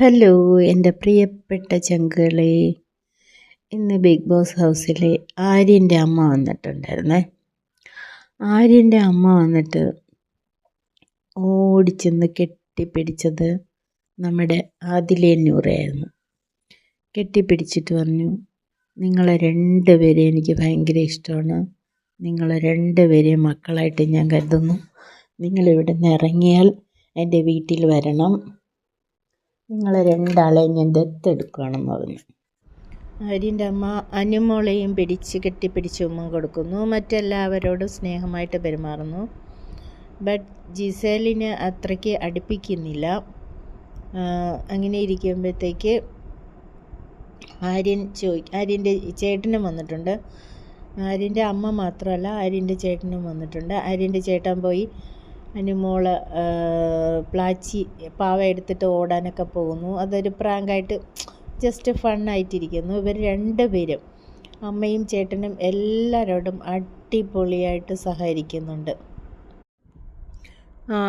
Hello എന്റെ പ്രിയപ്പെട്ട ചങ്കുകളെ ഇന്ന് ബിഗ് ബോസ് ഹൗസിലെ ആര്യന്റെ അമ്മ വന്നിട്ടുണ്ടായിരുന്നേ. ആര്യന്റെ അമ്മ വന്നിട്ട് ഓടിച്ചെന്ന് കെട്ടിപ്പിടിച്ചത് നമ്മുടെ ആദിലേന്നൂറായിരുന്നു കെട്ടിപ്പിടിച്ചിട്ട് പറഞ്ഞു നിങ്ങളെ രണ്ടുപേരെയും എനിക്ക് ഭയങ്കര ഇഷ്ടമാണ്. നിങ്ങളെ രണ്ടുപേരെയും മക്കളായിട്ട് ഞാൻ കരുതുന്നു. നിങ്ങളിവിടെ നിന്ന് ഇറങ്ങിയാൽ എന്റെ വീട്ടിൽ വരണം. നിങ്ങളെ രണ്ടാളെയും ഞാൻ ദത്തെടുക്കുകയാണെന്ന് പറഞ്ഞു ആര്യന്റെ അമ്മ അനുമോളെയും പിടിച്ച് കെട്ടിപ്പിടിച്ച് ഉമ്മ കൊടുക്കുന്നു. മറ്റെല്ലാവരോടും സ്നേഹമായിട്ട് പെരുമാറുന്നു. ബട്ട് ജിസേലിന് അത്രയ്ക്ക് അടുപ്പിക്കുന്നില്ല. അങ്ങനെ ഇരിക്കുമ്പോഴത്തേക്ക് ആര്യൻ ചോദി ആര്യന്റെ ചേട്ടനും വന്നിട്ടുണ്ട്. ആര്യന്റെ അമ്മ മാത്രമല്ല ആര്യന്റെ ചേട്ടനും വന്നിട്ടുണ്ട്. ആര്യന്റെ ചേട്ടൻ പോയി അനുമോൾ പ്ലാച്ചി പാവ എടുത്തിട്ട് ഓടാനൊക്കെ പോകുന്നു. അതൊരു പ്രാങ്കായിട്ട് ജസ്റ്റ് ഫണ്ണായിട്ടിരിക്കുന്നു ഇവർ രണ്ടുപേരും അമ്മയും ചേട്ടനും എല്ലാവരോടും അടിപൊളിയായിട്ട് സഹകരിക്കുന്നുണ്ട്.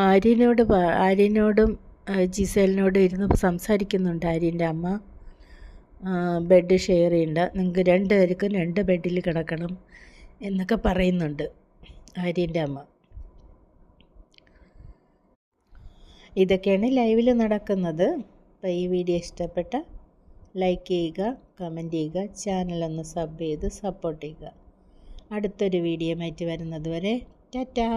ആര്യനോട് ആര്യനോടും ജിസേലിനോടും ഇരുന്ന് സംസാരിക്കുന്നുണ്ട് ആര്യന്റെ അമ്മ. ബെഡ് ഷെയർ ചെയ്യണ്ട നിങ്ങൾക്ക് രണ്ടുപേർക്കും രണ്ട് ബെഡിൽ കിടക്കണം എന്നൊക്കെ പറയുന്നുണ്ട് ആര്യന്റെ അമ്മ. ഇതൊക്കെയാണ് ലൈവിൽ നടക്കുന്നത്. അപ്പോൾ ഈ വീഡിയോ ഇഷ്ടപ്പെട്ട ലൈക്ക് ചെയ്യുക കമന്റ് ചെയ്യുക ചാനലൊന്ന് സബ് ചെയ്ത് സപ്പോർട്ട് ചെയ്യുക. അടുത്തൊരു വീഡിയോ മാറ്റി വരുന്നത് വരെ ടാറ്റാ!